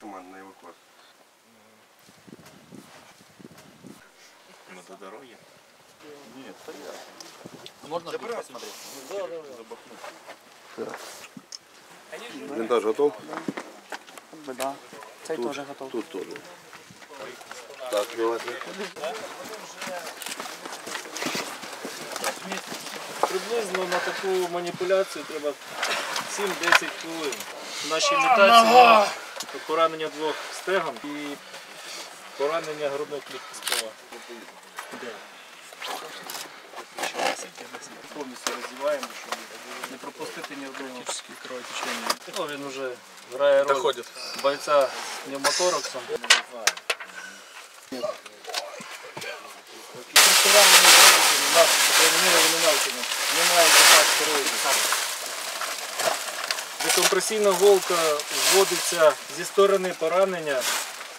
командный эвакуация. Мы до дороги? Нет, стоят. Ну, можно Забрать? посмотреть? Ну, да, да, да. Так. Винтаж готов? Да. да. Цей тут, тоже готов. Тут тоже. Так, давайте. Приблизно на таку маніпуляцію треба 7-10 хвилин. Наші імітації поранення двох стегон і поранення грудної клітки справа. Повністю роздіваємо, щоб не пропустити ні одного кровотечення. Ну, він вже грає роль бойця з пневмотораксом. Тестування не зробити, у нас, по крайній мірі, вони навчені. Немає запас стероїдів. Декомпресійна голка вводиться зі сторони поранення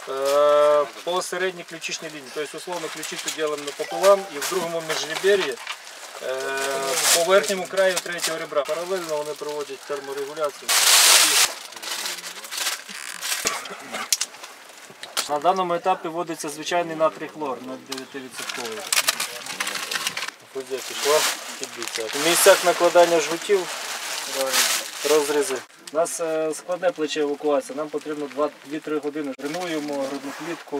е, по середній ключичній лінії. Тобто, условно, ключицю ділимо напополам і в другому міжребер'ї е, по верхньому краю третього ребра. Паралельно вони проводять терморегуляцію. На даному етапі вводиться звичайний натрій хлор на 9%. Пішла. В місцях накладання жгутів розрізи. У нас е, складне плече евакуація, нам потрібно 2-3 години. Тренуємо грудну клітку,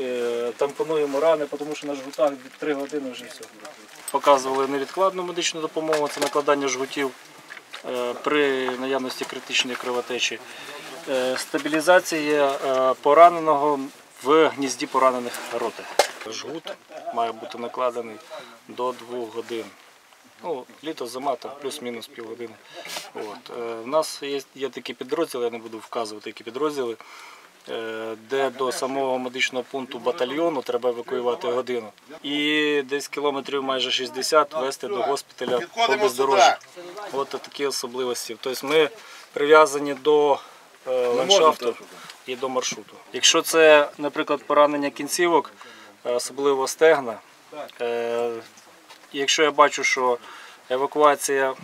е, тампонуємо рани, тому що на жгутах 3 години вже все. Показували невідкладну медичну допомогу, це накладання жгутів е, при наявності критичної кровотечі. Стабілізація пораненого в гнізді поранених роти. Жгут має бути накладений до 2 годин. Ну, літо, зима, там плюс-мінус півгодини. От. Е, У нас є, є такі підрозділи, я не буду вказувати, які підрозділи, е, де до самого медичного пункту батальйону треба евакуювати годину. І десь кілометрів майже 60 вести до госпіталя по бездорожжю. От такі особливості. Тобто ми прив'язані до е, ландшафту і до маршруту. Якщо це, наприклад, поранення кінцівок, е, особливо стегна, якщо я бачу, що евакуація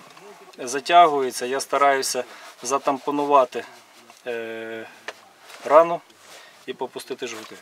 затягується, я стараюся затампонувати е, рану і попустити жгути.